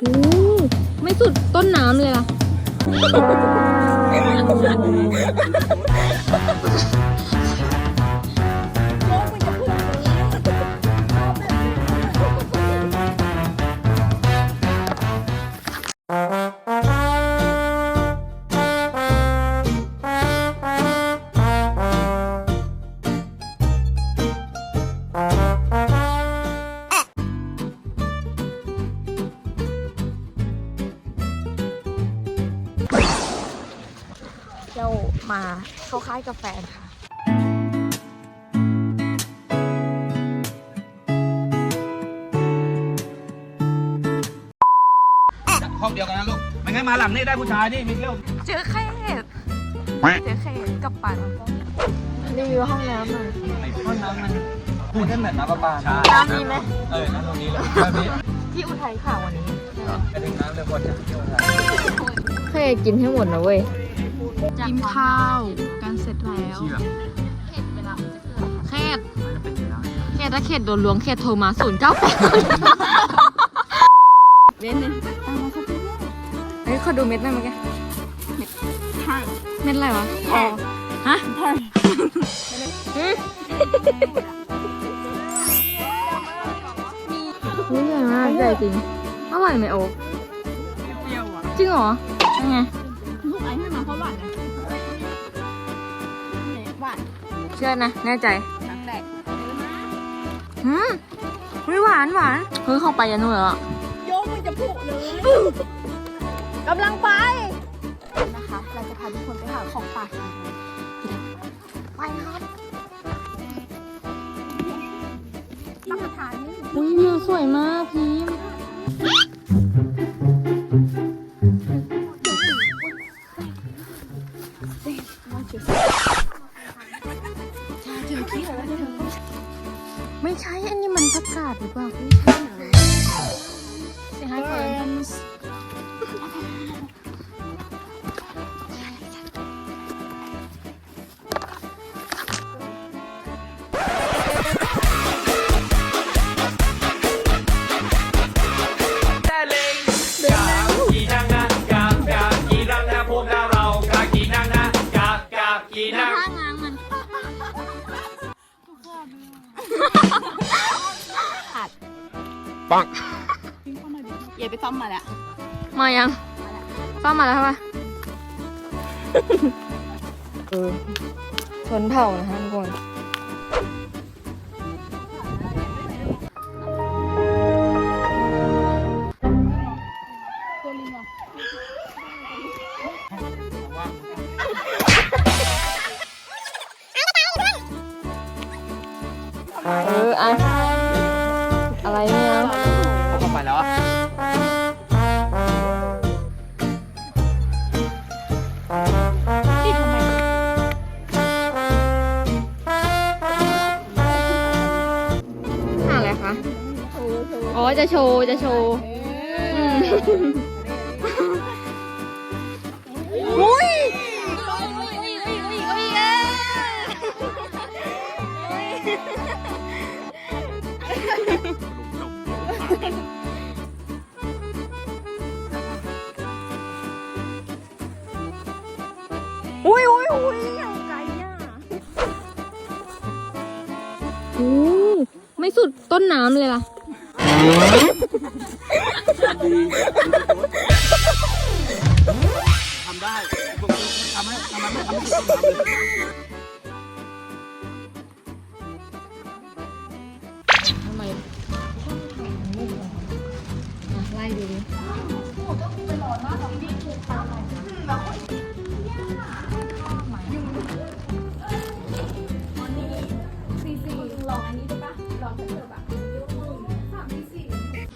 โอ้ไม่สุดต้นน้ำเลยล่ะ เรามาเข้าค่ายกาแฟค่ะห้องเดียวกันนะลูก ไม่งั้นมาหลังนี่ได้ผู้ชายนี่มีเร็วเจอเขตเจอเขตกับปันรีวิวห้องน้ำหน่อยห้องน้ำมันพูดได้เหมือนน้ำประปาใช่น้ำนี้ไหมเออน้ำตรงนี้เลยแบบนี้ที่อุทัยค่ะวันนี้ไปถึงน้ำเลยหมดเนี่ยเที่ยวได้เคยกินให้หมดนะเว้ย กินข้าวกันเสร็จแล้วเชื่อเขตน่าจะเป็นอยู่แล้วเขตถ้าเขตโดนล้วงเขตโทรมาศูนย์เก้าแปดเม็ดนึงเฮ้ยขอดูเม็ดหน่อยเมื่อกี้เม็ดเม็ดอะไรวะอ๋อฮะหืมนี่ใหญ่มากใหญ่จริงอร่อยไหมโอ๊คจริงเหรอยังไง ลูกไอ้ให้มาเพราะหวานนะหวานเชื่อนะแน่ใจครั้งแรกหืมเฮ้ยหวานหวานเฮ้ยเข้าไปยันนู่นแล้วอะโยกมันจะผุเลยกำลังไปนะคะ เราจะพาทุกคนไปหาของป่ากินไปครับต้องมาทานนี่อุ้ยวิวสวยมากพิ ไม่ใช่ อันนี้มันประกาศหรือเปล่า อย่าไปซ้อมมาแล้วมายังฟ้ามาแล้วใช่ปะเออชนเผ่านะคะทุกคน อ๋อจะโชว์จะโชว์อืมอุ้ยอุ้ยอุ้ยอุ้ยอย่างไกลอะโอ้ไม่สุดต้นน้ำเลยล่ะ ทำได้พวกนี้ทำให้ทำให้ไม่ทำให้ถูกต้องเลยทำไมอะไล่ดูดิไ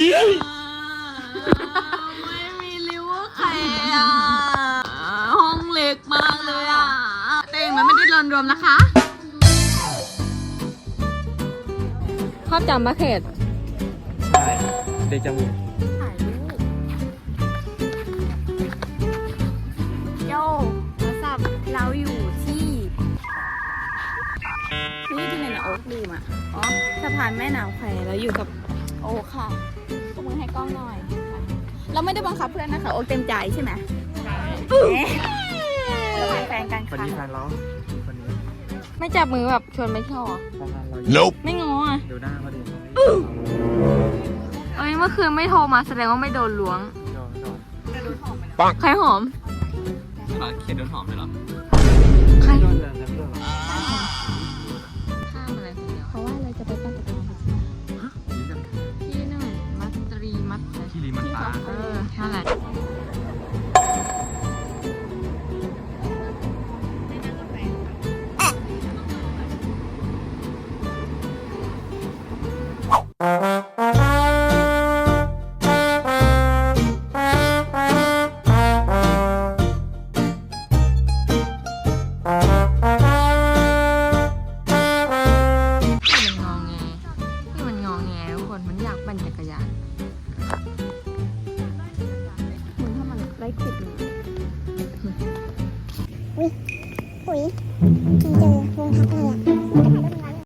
ม่มีริเวอร์แคร์อะห้องเล็กมากเลยอะแต่อย่างนั้นไม่ได้รวมรวมนะคะภาพจำปะเขตใช่เดจาวูถ่ายรูปโยโทรศัพท์เราอยู่ที่นี่ที่ไหนนะโอ๊คลืมอะอ๋อสะพานแม่น้ำแควเราอยู่กับโอ๊คค่ะตบมือให้ กล้องหน่อยเราเราไม่ได้บังคับเพื่อนนะคะโอ๊กเต็มใจใช่ไหมใช่เราเป็นแฟนกันคนค่ะ นี้แฟนเราคนนี้ไม่จับมือแบบชวนไปเที่ยวเหรอะแฟนเรา Nope ไม่ง้ออะดูหน้าพอดีเอ้ยเมื่อคืนไม่โทรมาแสดงว่าไม่โดนล้วง โดนโดนใครหอมเขียนโดนหอมเลยเหรอ ใคร โดนเลย รยานเหมือนถ้ามันไร้ขุดเลยอุ้ยเจอรองท้าอะไร